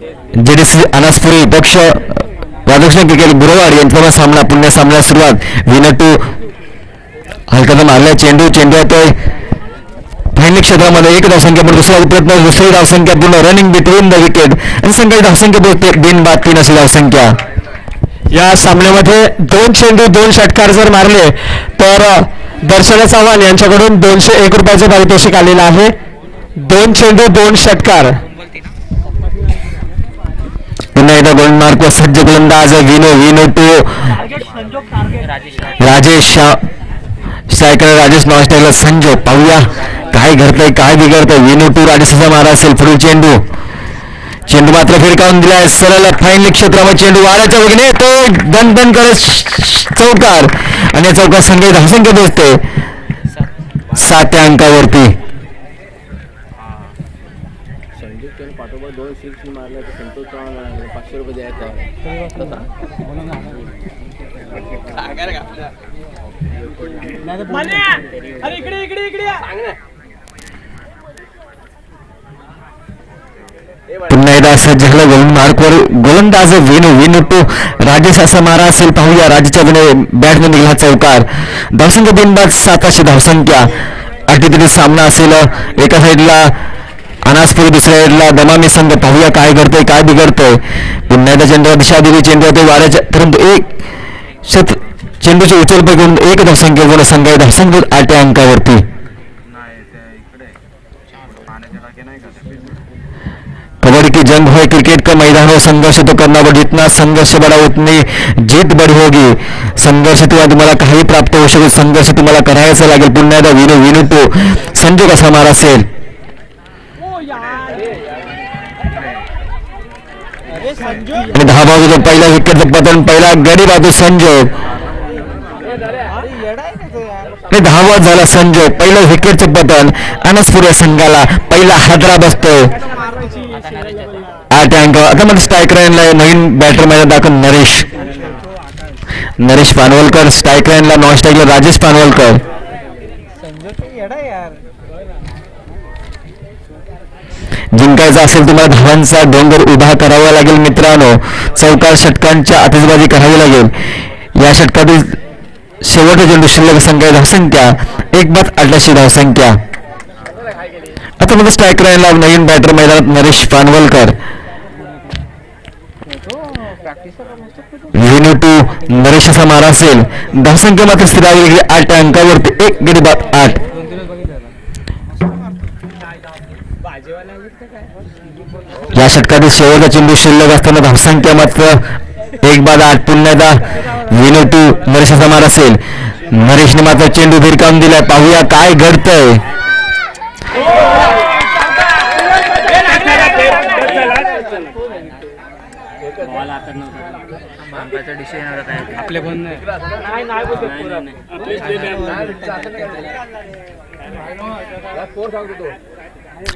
JDC अनासपुरी पक्ष Radhakrishna cricket गुरुवार यांचा सामना पुण्या सामना सुरुवात. विनटू हलकाचा मारला चेंडू चेंडू ते फैनिक क्षेत्रामध्ये एक धावसंख्या पण दुसरा प्रयत्न दुसरी धावसंख्या पूर्ण रनिंग बिटवीन द विकेट आणि संघाची धावसंख्या बहुतेक बिन बाद तीन अशी धावसंख्या या सामन्यामध्ये दोन चेंडू दोन षटकार जर मारले तर दर्शना चव्हाण यांच्याकडून दोनशे एक रुपयाचं पारितोषिक आलेलं आहे. दोन चेंडू दोन षटकार. पुन्हा एकदा गोल्ड मार्क सज्ज गोलंदाज विनो विनो टू. राजेश स्ट्रायकर राजेश नॉस्टाईला संजो पाहूया काय घडतंय काय बिघडतंय. विनो टू राजेशाचा मारा असेल पुढील चेंडू. चेंडू मात्र फिरकावून दिलाय. सरळ फाईन क्षेत्रामध्ये चेंडू वाढायच्या वगैरे तो दन करत चौकार. आणि या चौकार संख्या धावसंख्या सात अंकावरती. पाठोपाठ दोन सिक्स मारल्या तर संतोष चव्हाण पाचशे रुपये द्यायचा. पुन्हा एकदा सज्ज झालं गोलंद मार्कवर गोलंदाज वेणू वेणू टू. राजेश असा मारा असेल पाहूया. राजेशच्या बॅटमध्ये निघाला चौकार. धावसंख्या दोन बाद साताशे धावसंख्या. अटीतटी सामना असेल. एका साईडला अनासपूर दुसऱ्या एडला दमामी संघ पाहूया काय घडतंय काय बिघडतंय. पुन्हा एकदा चेंडूवर दिशा दिली चेंडू येतोय वाऱ्याच्या परंतु एक शत चेंडूची उचल पैकी एक धावसंख्या पूर्ण संघ आहे धावसंख्या आठ अंकावरती. कबड्डी की जंग हो क्रिकेट का मैदान हो संघर्ष तो करना पड़े जितना संघर्ष बड़ा उतनी जीत बड़ी होगी. संघर्ष तुम्हाला तुम्हाला काही प्राप्त होऊ शकत संघर्ष तुम्हाला करायचा लागेल. पुन्हा एकदा विनू विनू तो संजू कसा मार असेल आणि दहा बाजूचा पहिला विकेटचं पतन पहिला गडी बाजू दहा बाद झाला संजोग पहिलं विकेटचं पतन. अनसपुऱ्या संघाला पहिला हादरा बसतोय. आठ अंक आता मला स्ट्रायकर लाईनला नवीन बॅटरमध्ये दाखल नरेश. नरेश पानवलकर स्ट्रायक लाईनला नॉन स्ट्राईकला राजेश पानवलकर. जिंकायचा असेल तुम्हाला धावांचा डोंगर उभा करावा लागेल मित्रांनो. चौकार षटकांच्या आतिषबाजी करावी लागेल. या षटकातील शेवटचा चेंडू शिल्लक संख्या धावसंख्या. एक बाद अठराशे धावसंख्या. आता मध्ये स्ट्राईक राहिला नवीन बॅटर मैदानात नरेश पानवलकर. व्हेन्यू टू नरेश असा मारा असेल. धावसंख्या मात्र स्थिर आहे आठ अंकावरती एक गडी बाद आठ. या षटकातील शेवटचा चेंडू शिल्लक असताना धावसंख्या मात्र एक बाद आठ. पुण्याचा विनो टू नरेश समार मार असेल. नरेशने मात्र चेंडू भिरकावून दिलाय. पाहूया काय घडतंय. आपले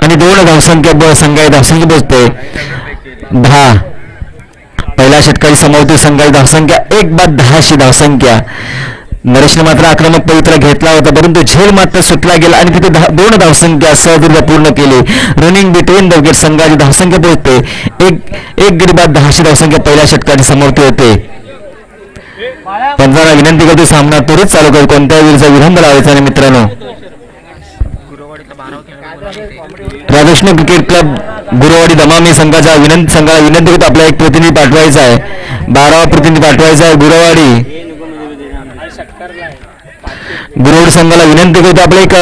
आणि दोन धावसंख्या ब संघाई धावसंख्या पोहोचते दहा. पहिल्या षटकारी समावती संघाई धावसंख्या एक बाद दहाशी धावसंख्या नरेशने मात्र आक्रमक पवित्रा घेतला होता परंतु झेल मात्र सुटला गेला आणि तिथे दोन धावसंख्या सहदीर्घ पूर्ण केली. रनिंग बिटवीन द विकेट संघाची धावसंख्या पोहोचते एक एक गडी बाद दहाशे धावसंख्या पहिल्या षटकाची समोरती होते. पंधरा विनंती करतो सामना त्वरित चालू कर कोणत्याही विरुद्ध विलंब लावायचा नाही मित्रांनो. राधाकृष्ण क्रिकेट क्लब गुरुवाडी दमामी संघाचा विनंती संघाला विनंती करतो. आपला एक प्रतिनिधी पाठवायचा आहे. बारावा प्रतिनिधी पाठवायचा आहे गुरुवाडी गुरुवाडी संघाला विनंती करतो. आपला एक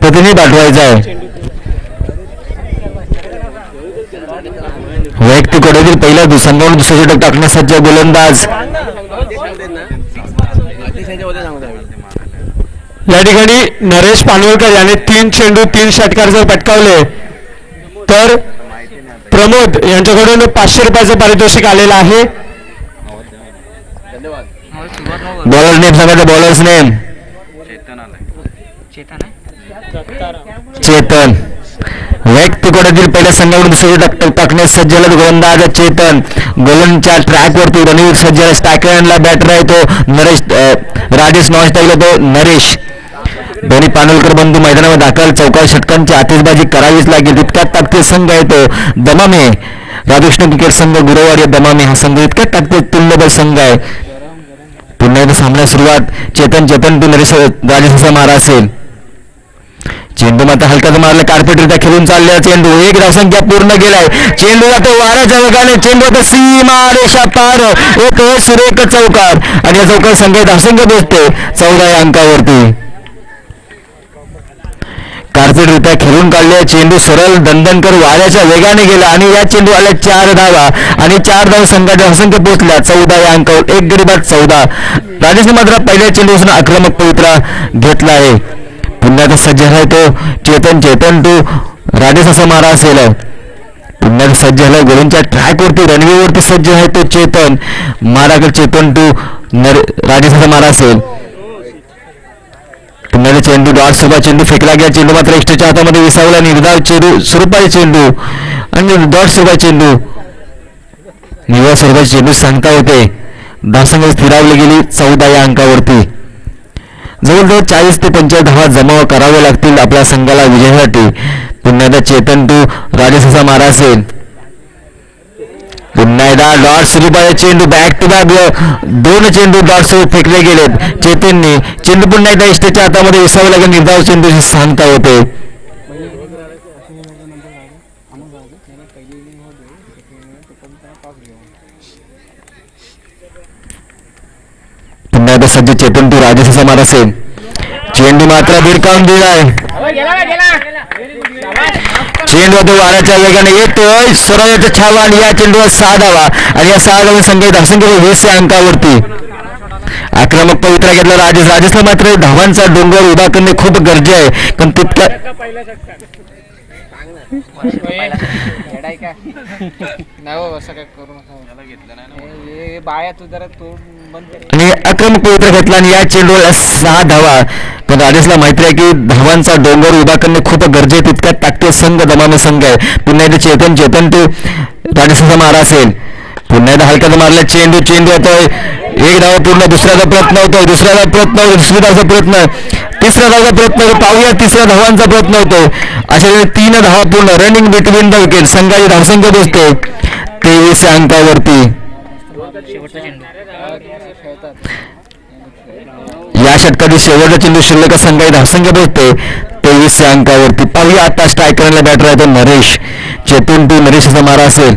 प्रतिनिधी पाठवायचा आहे. वैयक्तिक कडोतील पहिला संघावर दुसरा षटक टाकण्यासाठी गोलंदाज या ठिकाणी नरेश पानवलकर याने तीन चेंडू तीन षटकार जर पटकावले तर प्रमोद यांच्याकडून पाचशे रुपयाचं पारितोषिक आलेलं आहे. बॉलर नेम सांगा बॉलर्स नेम चेतन. वैयक्तिक कोड्यातील पहिल्या संघाकडून दुसरी टाक टाकण्यास सज्जला गोलंदाज चेतन. गोलंदच्या ट्रॅक वरती रणवीर सज्जला स्टॅकरला बॅटर आहे तो. नरेश राजेश नॉन टाकला तो नरेश. धोनी पानोलकर बंधू मैदानावर दाखल चौका षटकांची आतिषबाजी करावीच लागेल. इतक्यात ताकदीत संघ आहे तो दमामे. राधाकृष्ण क्रिकेट संघ गुरुवारी दमामे. हा संघ इतक्यात ताकदीत तुल्यबळ संघ आहे. पुन्हा एकदा सामन्यात सुरुवात. चेतन चेतन तू नरेश राजेशाचा मारा असेल. चेंडू मात्र हलकाच मारला. कार्पेटरित्या खेळून चालले चेंडू. एक धावसंख्या पूर्ण गेलाय चेंडू तो वाऱ्याच्या वेगाने चेंडू आता सीमा रेषा पार. एक सुरेख चौकार. आणि या चौकार संघ धावसंख्या बसते चौदा या अंकावरती. कार्पेटरित्या खेळून काढले. चेंडू सरळ दंदनकर वाऱ्याच्या वेगाने गेला आणि या चेंडू आल्या चार धावा आणि चार धाव संघाच्या असंख्य पोहोचल्या चौदा या अंकावर एक गरीबात चौदा. राजेशने मात्र पहिल्या चेंडूपासून आक्रमक पवित्रा घेतला आहे. पुन्हा आता सज्ज आहे तो चेतन चेतन टू राजेश असा मारा असेल पुन्हा सज्ज झाला. गोळींच्या ट्रॅकवरती रनवेवरती सज्ज आहे तो चेतन. माराकडे चेतन टू नर राजेश असा मारा असेल पुन्हा चेंडू डॉट सोबत चेंडू फेकला गेला. चेंडू मात्र एक्स्ट्राच्या हातामध्ये विसावला निर्धाव चेंडू स्वरूपाचे चेंडू आणि डॉट सोबत चेंडू. निवड स्वरूपाचे चेंडू सांगता होते धावसंघ स्थिरावली गेली चौदा या अंकावरती. जवळजवळ चाळीस ते पंचाळीस धावा जमा कराव्या लागतील आपल्या संघाला विजयासाठी. पुन्हा चेतन टू राजेशाचा मारा असेल. पुन्हा डॉट चेंडू बॅक टू बॅक दोन चेंडू डॉट फेकले चेंडू एकदा इष्टेच्या हातामध्ये विसावं लागेल निर्धाव सांगता होते सज्ज चेतन, तू राजेशाचा मारा असेल चेंडू मात्र भिरकावून दिलाय चेंडू तो वाऱ्याच्या वेगाने येतोय सरळ छावा आणि या चेंडूवर सहा धावा आणि या सहा धावा संख्या धावसंख्या वीस या अंकावरती आक्रमक पवित्रा घेतला राजेश. राजेशला मात्र धावांचा डोंगर उभा करणे खूप गरजे आहे. पण तितक्या नाही हो असं बाया तू जरा तोड आणि अक्रम पवित्र घेतला आणि या चेंडूवर सहा धावा. पण राजेशला माहिती आहे की धावांचा डोंगर उभा करणे खूप गरजे आहे. तितक्या ताकद संघ दमाने संघ आहे. पुन्हा एकदा चेतन चेतन तो राजेशाचा मारा असेल. पुन्हा एकदा हलक्याचा मारला. चेंडू चेंडू येतोय एक धावा पूर्ण दुसऱ्याचा प्रयत्न होतोय दुसऱ्याचा प्रयत्न होतो दुसरी धावाचा प्रयत्न. तिसऱ्या धावाचा प्रयत्न होतो पाहूया तिसऱ्या धावांचा प्रयत्न होतोय. अशा वेळी तीन धावा पूर्ण. रनिंग बिटवीन द विकेट संघाची धावसंख्या दिसते तेवीस या अंकावरती या षटकातील शेवटचा चेंडू शिल्लक संघाची धावसंख्या भेटते. तेवीस या अंकावरती पाहूया. आता स्ट्राईक करायला बॅटर आहे तो नरेश. चेतून टू नरेशचा मारा असेल.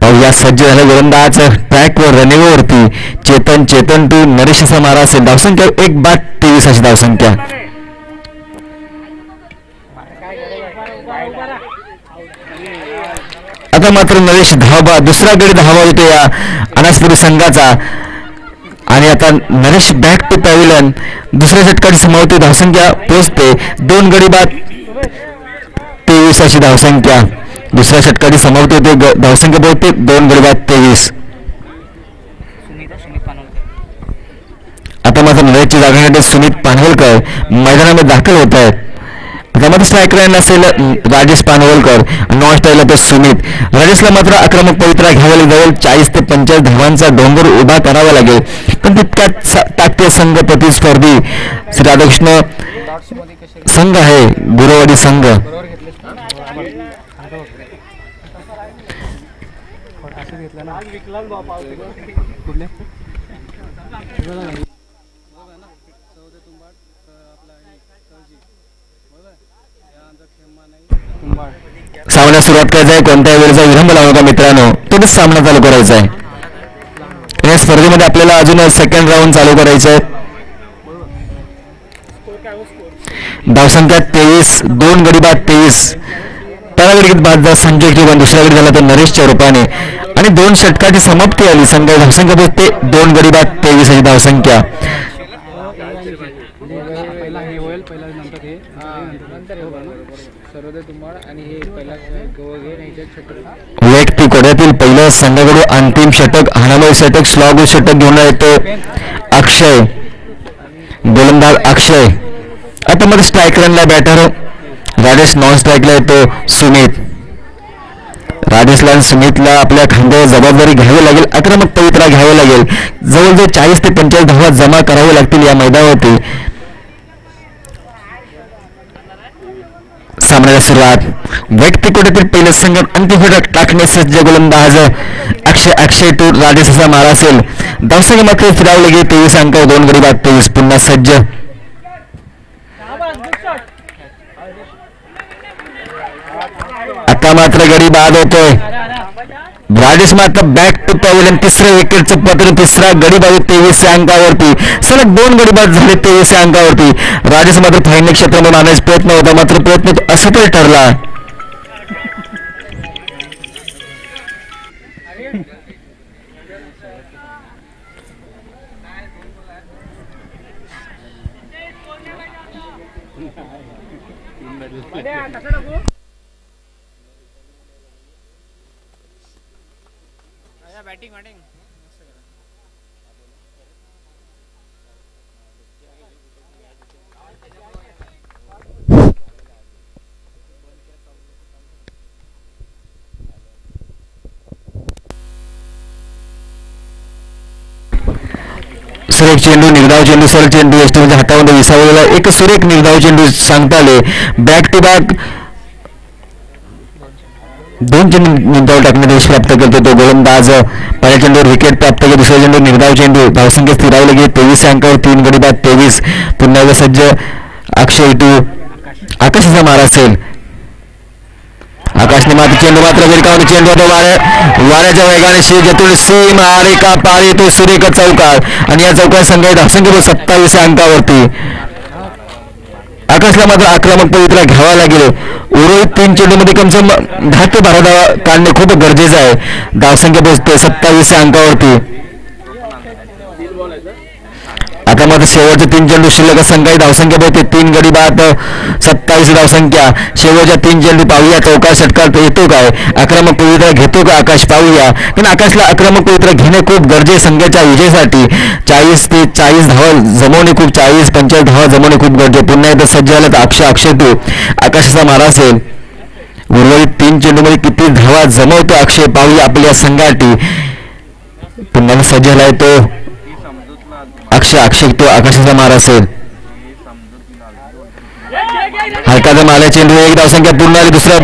पाहूया. सज्ज झाला गोलंदाज. ट्रॅकवर रनिंगवरती चेतन चेतन टू नरेशचा मारा असेल. धावसंख्या एक बाद तेवीस अशी धावसंख्या. आता मात्र नरेश धावा दुसरा गडी धावा होतो या अनासपुरी संघाचा. आणि आता नरेश बॅक टू पॅव्हिलन दुसऱ्या षटकाची समावती धावसंख्या पोहोचते. दोन गडी बाद तेवीस अशी धावसंख्या. दुसऱ्या षटकाची समावती होते ग- धावसंख्या पोहोचते दोन गडी बाद तेवीस. आता मात्र नरेशची जागण्यासाठी सुमित पानवलकर मैदानामध्ये दाखल होत आहेत आता मध्ये असेल राजेश पानवलकर नॉन स्टाईलला तर सुमित. राजेशला मात्र आक्रमक पवित्रा घ्यावा लागेल जवळ चाळीस ते पंचाळीस धावांचा डोंगर उभा करावा लागेल. पण तितक्यात स- संघ प्रतिस्पर्धी श्री राधाकृष्ण संघ आहे गुरुवाडी संघ. सामना सुरुवात करायचा आहे कोणत्याही वेळेचा विलंब लावू नका मित्रांनो. तोच सामना चालू करायचा आहे. या स्पर्धेमध्ये आपल्याला अजून सेकंड राऊंड चालू करायचे आहे धावसंख्या तेवीस दोन गडी बाद तेवीस. पहिल्या गडीत बाद संजय किंवा दुसऱ्या गडी झाला तर नरेशच्या रूपाने आणि दोन षटकाची समाप्ती आली. संघ धावसंख्या ते दोन गडी बाद तेवीस अशी धावसंख्या पहिला हे होईल पहिला नंतर हे नंतर हे बरोबर सर्वोदय तुंबाड आणि हे पहिला गवळ घे आणि ह्याच्यात छोटं वैयक्तिक कोड्यातील पहिलं संघाकडून अंतिम षटक हाणामाई षटक स्लॉग षटक घेऊन येतो. अक्षय. गोलंदाज अक्षय. आता मध्ये स्ट्रायकरला बॅटर राजेश नॉन स्ट्राईकला येतो सुमित. राजेशला आणि सुमितला आपल्या खांद्यावर जबाबदारी घ्यावी लागेल आक्रमक पवित्रा घ्यावे लागेल. जवळजवळ चाळीस ते पंचेचाळीस धावा जमा करावे लागतील या मैदानावरती. सामन्याला सुरुवात. वैयक्तिक कोट्यातील पहिलं संघ अंतिम फटक टाकण्यास सज्ज गोलंदाज अक्षय अक्षय टू राजेशाचा मारा असेल. धावसंघ मात्र फिरावले गेले तेवीस अंक दोन गडी बाद तेवीस पुन्हा सज्ज. आता मात्र गडी बाद होतोय. ब्राडेश मात्र बॅक टू पॅव्हलियन तिसऱ्या विकेटचं पत्र तिसरा गडी तेवीस तेवीसच्या अंकावरती. सलग दोन गडीबाज झाले तेवीसच्या अंकावरती. राजेश मात्र फायनल क्षेत्रामध्ये आणण्याचा प्रयत्न होता मात्र प्रयत्न असफल ठरला. सुरेख चेंडू निर्धाव चेंडू सरळ चेंडू यष्टीच्या हातामध्ये विसावलेला एक सुरेख निर्धाव चेंडू सांगता आले बॅक टू बॅक दोन चेंडू निर्धाव टाकण्यात यश प्राप्त करतो तो गोलंदाज. पहिल्या चेंडूवर विकेट प्राप्त करतो दुसऱ्या चेंडू निर्धाव चेंडू. धावसंख्या स्थिरावली गेली तेवीस अंकावर तीन गडी बाद तेवीस. पुन्हा सज्ज. अक्षय टू आकाशाचा मारा असेल. मात्र चेंडू मात्र विरकावून चेंडू होतो वाऱ्या वाऱ्याच्या वेगाने शी जतून सीम आरे का पार येतो सुरेख चौकार आणि या चौकार संघ धावसंख्या सत्तावीस अंकावरती आकाशला मात्र आक्रमक पवित्रा घ्यावा लागेल उर्वरित तीन चेंडूमध्ये कमसे कम दहा ते बारा धावा काढणे खूप गरजेचं आहे धावसंख्या पोहोचते सत्तावीस अंकावरती आता मात्र शेवटचे तीन चेंडू शिल्लक संख्या धावसंख्या बघते तीन गडी बाद सत्तावीस धावसंख्या. शेवटच्या तीन चेंडू पाहूया. चौकार षटकार येतो काय? आक्रमक पवित्रा घेतो का? आकाश पाहूया. पण आकाशला आक्रमक पवित्रा घेणे खूप गरजे संघाच्या विजयासाठी. चाळीस ते चाळीस धावा जमवणे खूप चाळीस पंचेचाळीस धावा जमवणे खूप गरजे पुन्हा एकदा सज्ज झाला तर अक्षय अक्षय तू. आकाशाचा मारा असेल. उर्वरित तीन चेंडूमध्ये किती धावा जमवतो अक्षय? पाहूया आपल्या संघाटी. पुन्हा सज्ज झालाय तो. अक्षय अक्षय तो आकाशाचा मार असेल. हलकाचा माला चेंडू एक धावसंख्या पूर्ण आली दुसरा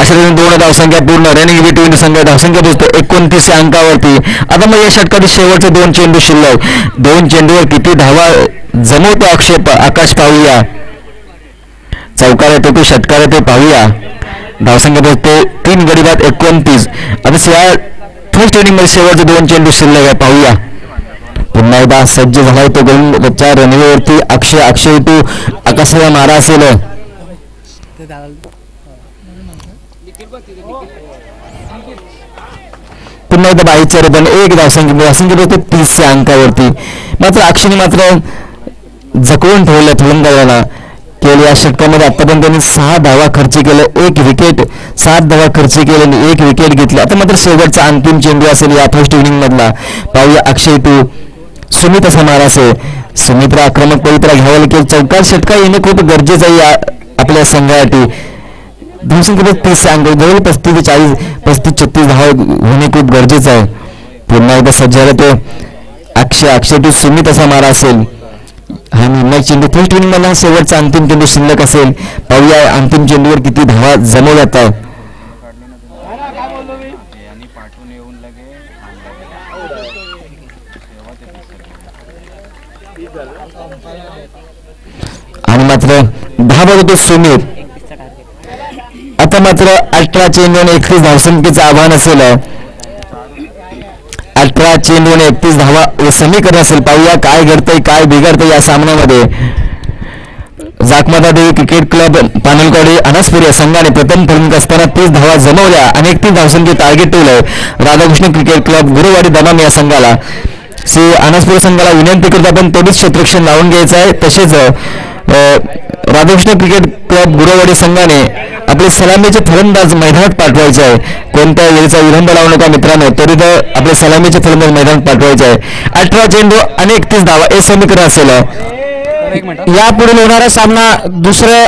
अशा दोन धावसंख्या पूर्ण. रनिंग बिटवीन संघ धावसंख्या पोहोचतो एकोणतीस अंकावरती. आता मग या षटकातील शेवटचे दोन चेंडू शिल्लक. दोन चेंडूवर किती धावा जमवतो अक्षय आकाश पाहूया. चौकार येतो की षटकार येतो पाहूया. धावसंख्या पोहोचते तीन गडी बाद एकोणतीस. आता या फर्स्ट इनिंगमध्ये शेवटचे दोन चेंडू शिल्लक आहे. पाहूया. पुन्हा एकदा सज्ज झालाय तो त्याच्या रनवेवरती अक्षय अक्षय तू आकाशाला मारा असेल. पुन्हा एकदा बाईचं पण एक धावसंख्या धावसंख्या होते तीसच्या अंकावरती. मात्र अक्षयने मात्र जकवून ठेवलं फलंदाजाला. केले. या षटकामध्ये आतापर्यंत त्यांनी सहा धावा खर्च केले एक विकेट सात धावा खर्च केले आणि एक विकेट घेतली. आता मात्र शेवटचा अंतिम चेंडू असेल या फर्स्ट इनिंग मधला. पाहूया अक्षय टू सुमित असा मार असेल सुमित्रा आक्रमक पवित्रा घ्यावा लागेल. चौकार षटका येणे खूप गरजेचं आहे या आपल्या संघासाठी. धावसंख्या तीस अंक जवळ पस्तीस ते चाळीस पस्तीस छत्तीस धावा होणे खूप गरजेचं आहे. पुन्हा एकदा सज्ज झाला तो अक्षय. अक्षय टू सुमित असा मारा असेल. हा निर्णय चेंडू फर्स्ट इनिंग मला शेवटचा अंतिम चेंडू शिल्लक असेल. पाहूया अंतिम चेंडूवर किती धावा जमव जातात. आणि मात्र दहा होतो सुमीर आता मात्र अठरा चेंडू आणि एकतीस धावसंख्येचं आव्हान असेल. अठरा चेंडून एकतीस धावा समीकरण असेल. पाहूया काय घडतंय काय बिघडतंय या सामन्यामध्ये. जाकमाता देवी क्रिकेट क्लब पानलकोडे अनासपुरी या संघाने प्रथम फलंदाज असताना तीस धावा जमवल्या आणि एकतीस धावसंख्ये टार्गेट ठेवलंय राधाकृष्ण क्रिकेट क्लब गुरुवारी दमाम या संघाला. श्री अनासपुरी संघाला विनंती करतो आपण तेवढीच क्षेत्रक्षण लावून घ्यायचं आहे. तसेच राधाकृष्ण क्रिकेट क्लब गुरुवाडी संघाने आपले सलामीचे फलंदाज मैदानात पाठवायचे आहे. कोणत्या वेळेचा विलंब लावू नका मित्रांनो तरी तर आपले सलामीचे फलंदाज मैदानात पाठवायचे आहे. अठरा चेंडू आणि एकतीस धावा हे समीकरण असेल. एक मिनिट या पुढील होणारा सामना दुसऱ्या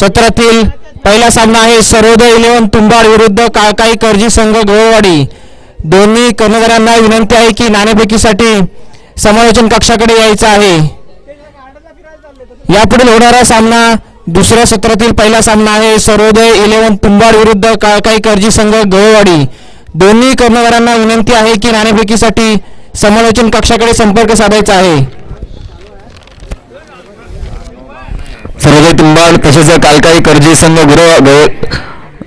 सत्रातील पहिला सामना आहे सर्वोदय इलेव्हन तुंबाड विरुद्ध काळकाई करजी संघ गोळवाडी दोन्ही कर्णधारांना विनंती आहे की नाणेफेकीसाठी समालोचन कक्षाकडे यायचं आहे. यापुढील होणारा सामना दुसऱ्या सत्रातील पहिला सामना आहे सर्वोदय इलेव्हन तुंबाड विरुद्ध काळकाई करजी संघ गळवाडी दोन्ही कर्णधारांना विनंती आहे की नाणेफेकीसाठी समालोचन कक्षाकडे संपर्क साधायचा आहे. सर्वोदय तुंबाड तसेच कालकाई करजी संघ गुरु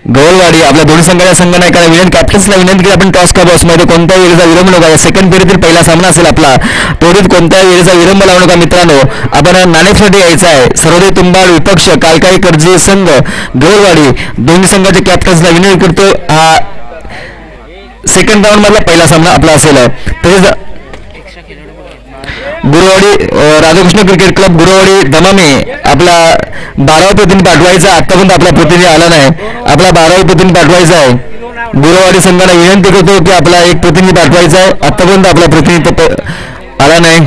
गव- गवळवाडी आपल्या दोन्ही संघाच्या संघ नायकाला विनंती कॅप्टन्सला विनंती केली. आपण टॉस का बॉक्समध्ये कोणत्याही वेळेचा विलंब नका या सेकंड पिरियडतील पहिला सामना असेल आपला. त्वरित कोणत्याही वेळेचा विलंब लावू नका मित्रांनो? आपण नाणेफेसाठी यायचं आहे. सर्वोदय तुंबाड विपक्ष कालकाई कर्जे संघ गवळवाडी दोन्ही संघाच्या कॅप्टन्सला विनंती करतो. हा सेकंड राऊंड मधला पहिला सामना आपला असेल. तसेच गुरुवाडी राधाकृष्ण क्रिकेट क्लब गुरुवाडी दमामे आपला बारावा प्रतिनिधी पाठवायचा आतापर्यंत आपला प्रतिनिधी आला नाही. आपला बारावा प्रतिनिधी पाठवायचा आहे. गुरुवाडी संघाला विनंती करतो की आपला एक प्रतिनिधी पाठवायचा आहे. आतापर्यंत आपला प्रतिनिधी आला नाही.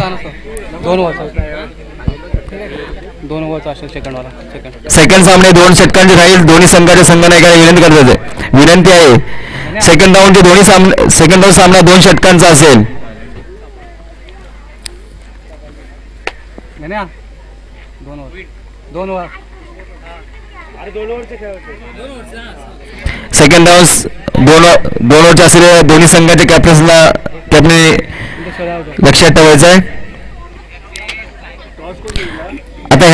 सेकंड. सामने दोन षटकांचे राहील. दोन्ही संघाच्या संघ नायकाला विनंती करतात आहे. विनंती आहे. सेकंड राऊंडचे दोन्ही सामने सेकंड राऊंड सामना दोन षटकांचा असेल. नाही ना? दोन ओव्हर दोन ओव्हर सेकंड राऊंड दोन दोन ओव्हरचे असलेल्या दोन्ही संघाच्या कॅप्टन्सला कॅप्टन लक्षात ठेवायचं आहे आता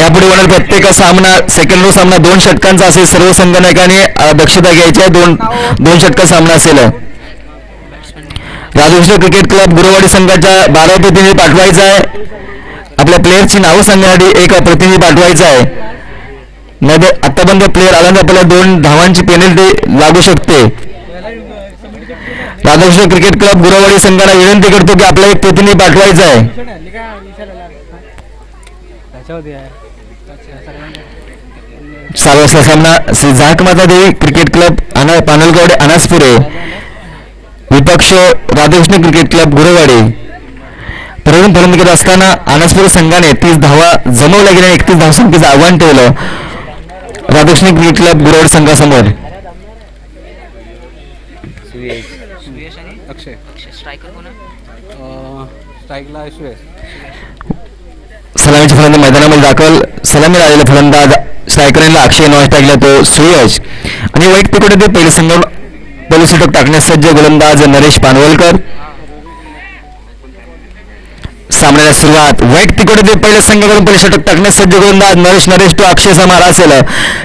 यापुढे होणार प्रत्येक सामना सेकंड रो सामना दोन षटकांचा असेल सर्व संघ नायकाने अं, दक्षता घ्यायची आहे दोन दोन षटका सामना असेल. राजकृष्ण क्रिकेट क्लब गुरुवाडी संघाच्या बारा प्रतिनिधी पाठवायचा आहे. आपल्या प्लेयरची नावं सांगण्यासाठी एक प्रतिनिधी पाठवायचा आहे. नाही आतापर्यंत प्लेअर आल्यानंतर आपल्याला दोन धावांची पेनल्टी लागू शकते. राधाकृष्ण क्रिकेट क्लब गुरुवाडी संघाला विनंती करतो की आपला एक प्रतिनिधी पाठवायचा आहे. त्याच्यावरती सामना श्री झाकमाता देवी क्रिकेट क्लब अना पानलगड अनासपुरे. विपक्ष राधाकृष्ण क्रिकेट क्लब गुरुवाडी प्रवीण फलंदाज असताना अनासपुरे संघाने तीस धावा जमवल्या गेल्या एकतीस धावसंख्येचं आव्हान ठेवलं. राधाकृष्ण क्रिकेट क्लब गुरुवाडी संघासमोर. अक्षय. सलामीचे फलंदाज मैदानामध्ये दाखल. सलामी आलेला फलंदाज स्ट्रायकरला अक्षय नॉच टाकला तो सुयश. आणि वैयक्तिक ते पहिले संघ पहिलं षटक टाकण्यास सज्ज गोलंदाज नरेश पानवलकर. सामन्याला सुरुवात. वैयक्तिक ते पहिल्या संघाकडून पहिले षटक टाकण्यास सज्ज गोलंदाज नरेश नरेश तो अक्षयचा मारा असेल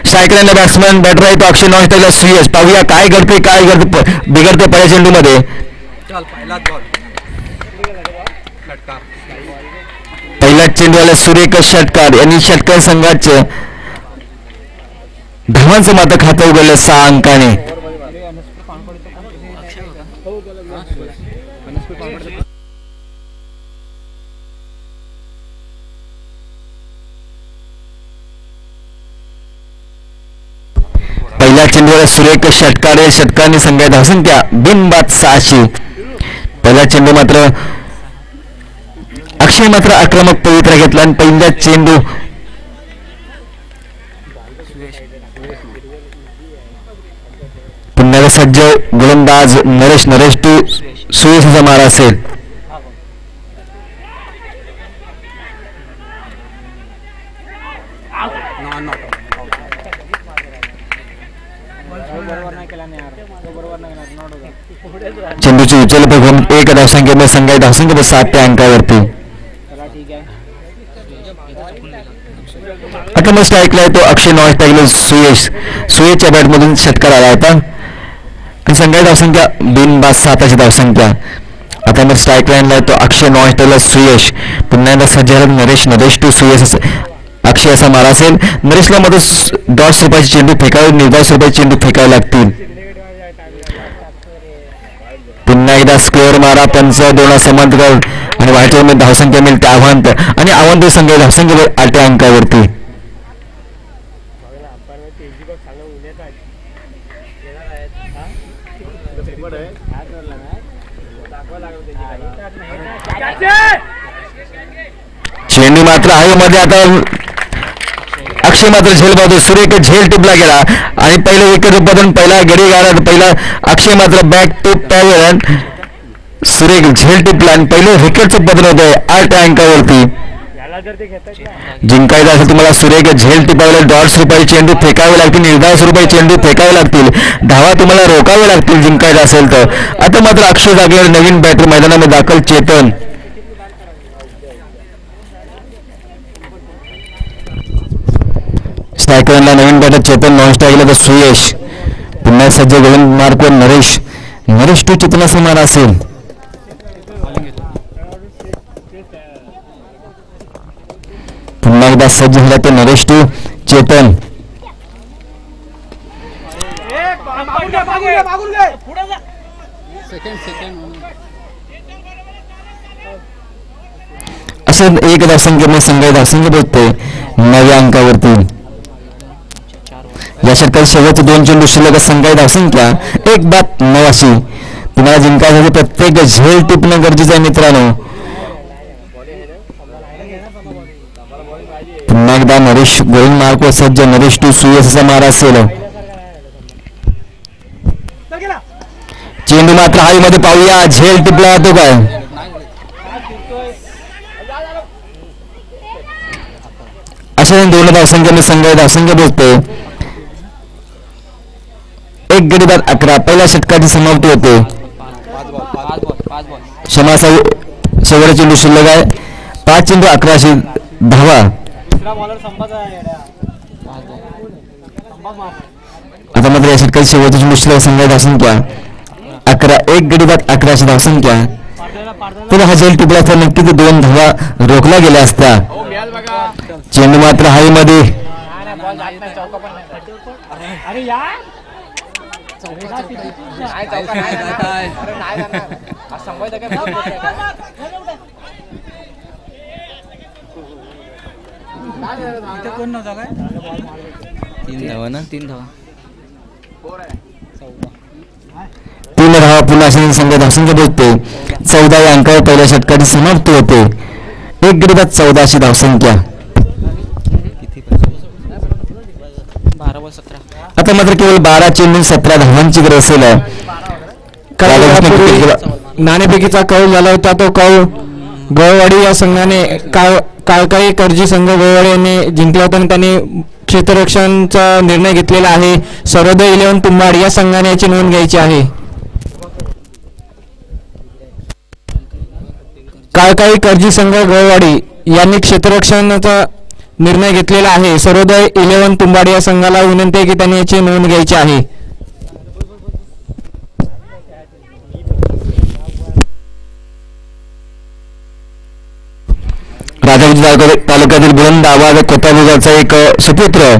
स्ट्रायकरला बॅट्समॅन बॅटर आहे तो अक्षय नॉच टाकला सुयश पाहूया काय घडते काय घडते बिघडते पहिल्या चेंडूमध्ये. पहिल्या चेंडूवाला सूर्यकांत षटकार. यांनी षटकार संघाचे धावांचं मात्र खातं उघडलं सहा अंकाने. चेंडूवर सुरेख षटकार या षटकाने धावसंख्या बिनबाद सहाशे. पहिला चेंडू मात्र अक्षय मात्र आक्रमक पवित्रा घेतला आणि पहिला चेंडू पुन्हा सज्ज गोलंदाज नरेश नरेश टू सुयशचा मारा असेल नॉन नॉट चेंडूची उचल बघून एक धावसंख्येमध्ये संघ धावसंख्या सात त्या अंकावरती. आता मग स्ट्राईकला तो अक्षय नॉच टाकले सुयश. सुयशच्या बॅटमधून षटकार आला होता. आणि संघाची धावसंख्या बिनबाद साताची धावसंख्या. आता मग स्ट्राईक लाईनला तो अक्षय नॉच टाकला सुयश. पुन्हा एकदा सज्ज नरेश नरेश टू सुयश अक्षय असा मारा असेल. नरेशला मध्ये डॉट स्वरूपाचे चेंडू फेकावे निर्धाव स्वरूपाचे चेंडू फेकावे लागतील. पुन्हा एकदा स्कोअर मारा पंच दोन समांतर आणि वाटेवर मध्ये धावसंख्या मिळते आव्हांत. आणि आव्हांत संख्या धावसंख्या आठ अंकावरती. चेंडू मात्र हवेमध्ये आता. अक्षय मात्र झेल पाहतो सुरेख झेल टिपला गेला. आणि पहिलं विकेट उत्पादन पहिला गडी गाडा पहिला अक्षय मात्र बॅक टू पॅवर सुरेख झेल टिपला आणि पहिलं विकेटचं उत्पादन होतंय आठ अंकावरती. जिंकायचं असेल तुम्हाला सुरेख झेल टिपायला डॉट्स रुपये चेंडू फेकावे लागतील. निर्धास रुपये चेंडू फेकावे लागतील. धावा तुम्हाला रोकावे लागतील जिंकायचं असेल तर. आता मात्र अक्षय जागेवर नवीन बॅटर मैदानामध्ये दाखल चेतन. स्ट्रायकरला नवीन बॅटर चेतन नॉन स्ट्राईकला तर सुयश. पुन्हा सज्ज गोविंद मार्कवर नरेश. नरेश टू चेतना समान असेल? पुन्हा एकदा सज्ज झाला ते नरेश टू चेतन. असं एक धावसंख्येने संघ धावसंख्य पोहोचते नव्या अंकावरती. या षटकात शेवटचे दोन चेंडू शिल्लक संख्या धावसंख्या एक बात नऊ अशी तुम्हाला जिंकायसाठी प्रत्येक झेल टिपणं गरजेचं आहे मित्रांनो. पुन्हा एकदा नरेश गोविंद मार्क व सज्ज नरेश टू सुयश असा मारा असेल. चेंडू मात्र हवेमध्ये पाहूया. झेल टिपला जातो काय? अशा दोन धावसंख्येने संघ धावसंख्या पोहोचतो. एक गडी बाद अकरा. पहिल्या षटकाची समाप्ती होते. क्षमा शेवटचे चेंडू शिल्लक आहे. पाच चेंडू अकराशे धावा आता मात्र या षटकाची शेवटची चेंडू शिल्लक संघ धावसंख्या. अकरा एक गडी बाद अकराशे धावसंख्या. तर हा जेल टिपला तर नक्कीच दोन धावा रोखल्या गेल्या असत्या चेंडू मात्र हवेमध्ये तीन धावा ना तीन धावा तीन धावा पुन्हा अशा संघ धावसंख्या पोहोचते चौदा या अंकावर पहिल्या षटकाची समाप्ती होते. एक गडी बाद चौदाशे धावसंख्या. किती? बारा व सतरा. आता मात्र केवळ बारा चेंडू सतरा धावांची गरज असेल. नाणेफेकीचा कौल झाला होता तो कौल गवळवाडी या संघाने काळ काळकाळी करजी संघ गवळवाडी यांनी जिंकला होता आणि त्यांनी क्षेत्ररक्षणचा निर्णय घेतलेला आहे. सर्वोदय इलेव्हन तुंबाड या संघाने याची नोंद घ्यायची आहे. काळकाळी करजी संघ गवळवाडी यांनी क्षेत्ररक्षणाचा निर्णय घेतलेला आहे. सर्वोदय इलेव्हन तुंबाड या संघाला विनंती आहे की त्यांनी याची नोंद घ्यायची आहे. राजापूर तालुक्यातील बुलंद आवाज कोताबुगाचा एक सुपुत्र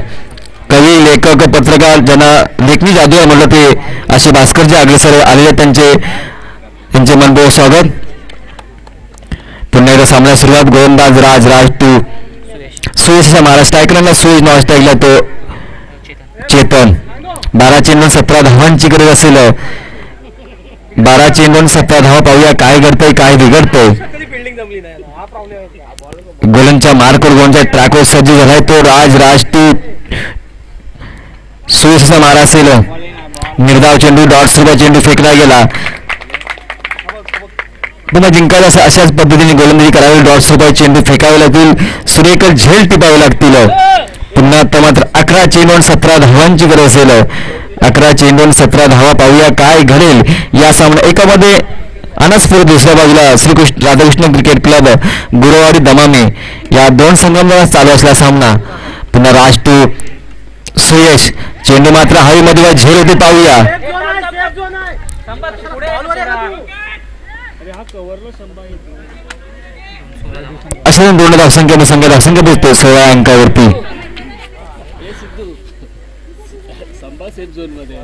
कवी लेखक पत्रकार ज्यांना लेखनी जादू म्हटलं ते असे भास्करजी अग्रेसर आलेले त्यांचे त्यांचे मनभव स्वागत. पुन्हा एकदा सामन्याला सुरुवात गोलंदाज राज राज टू. सुयश असा महाराष्ट्र ऐकला सुयश नाव ऐकला तो चेतन। बारा चेंडून सतरा धावांची गरज असेल बारा चेंडून सतरा धावा पाहूया काय घडतंय काय बिघडतंय गोलनच्या मार्कवर गोलच्या ट्रॅकवर सज्ज झालाय तो राज राज टू सुयशचा मारा असेल निर्धाव चेंडू डॉट सुद्धा चेंडू फेकला गेला पुन्हा जिंकायला असं अशाच पद्धतीने गोलंदाजी करावी डॉट्स रुपये चेंडू फेकावे लागतील सुरेकर झेल टिपावे लागतील. पुन्हा आता मात्र अकरा चेंडून सतरा धावांची गरज असेल. अकरा चेंडून सतरा धावा पाहूया काय घडेल. या सामना एकामध्ये अनसपूर दुसऱ्या बाजूला श्रीकृष्ण राधाकृष्ण क्रिकेट क्लब गुरुवारी दमामे. या दोन संघांमध्ये चालू असला सामना. पुन्हा राज टू सुयश. चेंडू मात्र हवेमध्ये झेल होते पाहूया. अशा दोन धावसंख्या संख्या धावसंख्या पोहोचते सोळा अंकावरती. संभा सेफ झोनमध्ये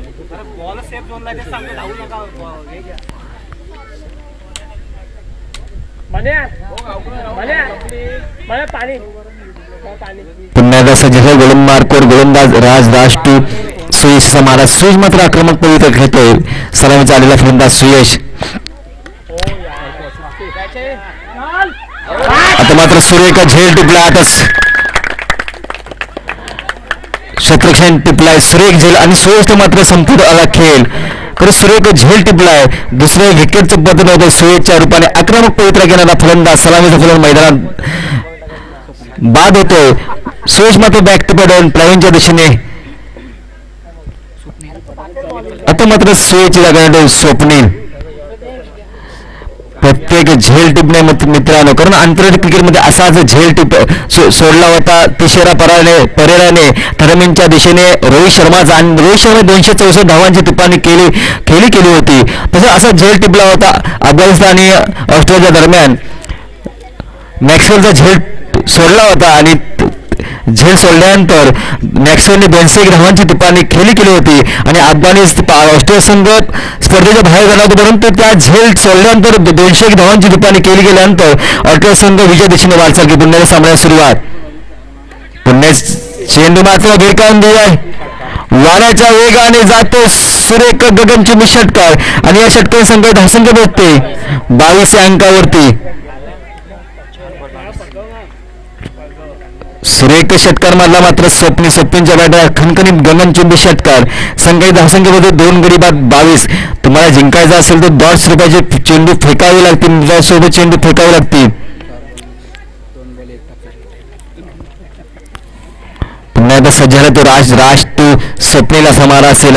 पुन्हा एकदा सज्ज गोलंद मार्कवर गोलंदाज राज टू सुयशचा मारा सुयश मात्र आक्रमक पवित्र खेळतोय. सलामीचा आलेला फलंदाज सुयश. आता मात्र सुरेख झेल टिपला आता स- शत्रुघ्न टिपलाय सुरेख झेल आणि सुरेश मात्र संपूर्ण आला खेळ. तर सुरेख झेल टिपलाय. दुसऱ्या विकेटचं पतन होतं सुरेशच्या रूपाने आक्रमक पवित्रा घेणारा फलंदाज सलामीचा फलंदाज मैदानात बाद होतोय. सुरेश मात्र बॅक टू पडून प्रवीणच्या दिशेने. आता मात्र सुरेशची जागा स्वप्नील. प्रत्येक झेल टिपणे मित्रांनो कारण आंतरराष्ट्रीय क्रिकेटमध्ये असाच झेल टिप सो- सोडला होता तिशेरा पराने परेराने टर्मिनच्या दिशेने रोहित शर्माचा आणि रोहित शर्मा दोनशे चौसष्ट धावांची टिप्पणी केली खेळी केली होती. तसं असा झेल टिपला होता अफगाणिस्तान आणि ऑस्ट्रेलियाच्या दरम्यान. मॅक्सवेलचा झेल सोडला होता आणि झेल सोडल्यानंतर मॅक्सवेलने दोनशे एक धावांची टिप्पणी खेळी केली होती आणि अफगाणिस्तान ऑस्ट्रेलिया संघ स्पर्धेच्या बाहेर झाला होता. परंतु त्या झेल सोडल्यानंतर दोनशे एक धावांची टिप्पणी केली गेल्यानंतर ऑस्ट्रेलिया संघ विजय दिशेने वाटचाल की पुन्हा सामन्याला सुरुवात. पुन्हा चेंडू मात्र भिरकावून दिलाय वाऱ्याच्या वेगाने जातो सुरेख गगनचुंबी षटकार. आणि या षटकार संघ धावसंख्या भेटते बावीस अंकावरती. सुरेख षटकार मधला मात्र स्वप्नी स्वप्नींच्या बॅटर खणखणीत गगनचुंबी षटकार संघाई धावसंख्येमध्ये दोन गडी बाद बावीस. तुम्हाला जिंकायचं असेल तर दॉट्स रुपयाचे चेंडू फेकावे लागतील. सोबत चेंडू फेकावे लागतील. पुन्हा एकदा सज्ज झाला तो राज राज टू स्वप्नीला समारा असेल.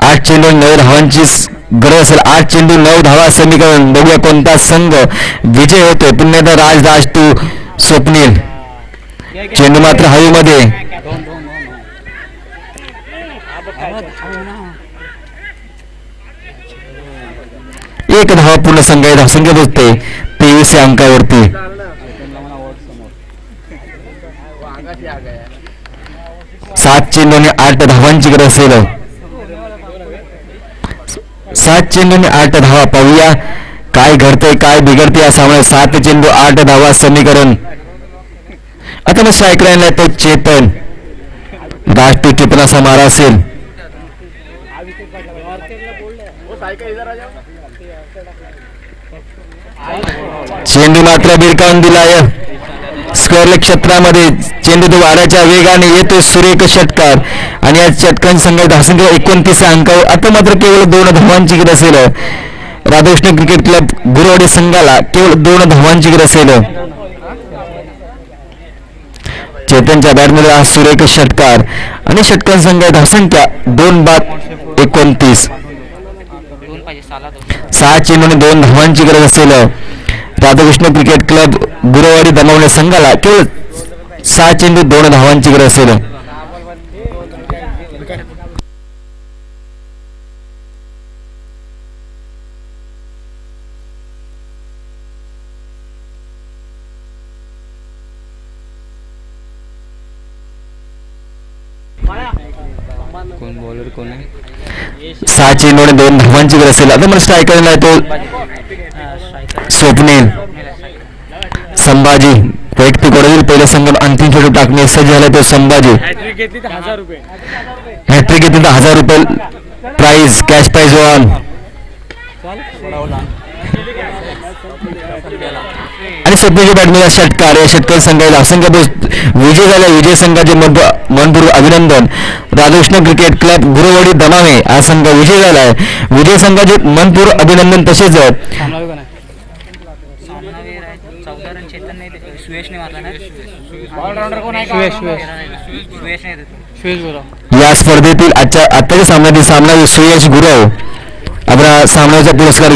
आठ चेंडू नऊ धावांची गरज असेल आठ चेंडू नऊ धावा समीकरण. बघूया कोणता संघ विजय होतोय. पुन्हा एकदा राज राज टू स्वप्नील. चेंडू मात्र हवेमध्ये. एक धावा पूर्ण संघ आहे. धावसंख्या पोचते तेवीस या अंकावरती. सात चेंडू आणि आठ धावांची गरज असेल सात चेंडू आणि आठ धावा. पाहूया काय घडतंय काय बिघडते या सामन्यात. सात चेंडू आठ धावा समीकरण. आता मग स्ट्राईक लाईनला तो चेतन. राष्ट्रीय टिपणाचा मारा असेल? चेंडू मात्र बिरकावून दिलाय. स्क्वेअर क्षेत्रामध्ये चेंडू तो वाऱ्याच्या वेगाने येतो सुरेख षटकार. आणि या षटकां संघ धावसंख्या एकोणतीस अंकावर. आता मात्र केवळ दोन धावांची गरज असेल. राधाकृष्ण क्रिकेट क्लब गुरुवाडी संघाला केवळ दोन धावांची गरज असेल. चेतनच्या बॅटमध्ये हा सुरेख षटकार. आणि षटकां संघ धावसंख्या दोन बाद एकोणतीस. सहा चेंडू आणि दोन धावांची गरज असेल. राधाकृष्ण क्रिकेट क्लब गुरुवारी दमावणे संघाला केवळ सहा चेंडू दोन धावांची गरज असेल. कोण बॉलर कोण आहे सहा चेंडू आणि दोन धावांची गरज असेल आता मला स्ट्रायकरला तो. स्वप्नील. संभाजी. वैयक्तिक वडील पहिले संघ अंतिम खेळू टाकणे. सज्ज झाला तो संभाजी. हॅट्रिक घेतली तर हजार रुपये. हॅट्रिक येते तर हजार रुपये प्राइज कॅश प्राइज वन आणि स्वप्नीच्या षटकार या षटकार संघाला असंख्य विजय झाल्या विजय संघाचे मनपूर्वक अभिनंदन. राधाकृष्ण क्रिकेट क्लब गुरुवाडी दमामे हा संघ विजय झालाय. विजय संघाचे मनपूर्वक अभिनंदन तसेच या स्पर्धेतील आजच्या आत्ताच्या सामन्यातील सामना सुयश गुरव. आपला सामन्याचा पुरस्कार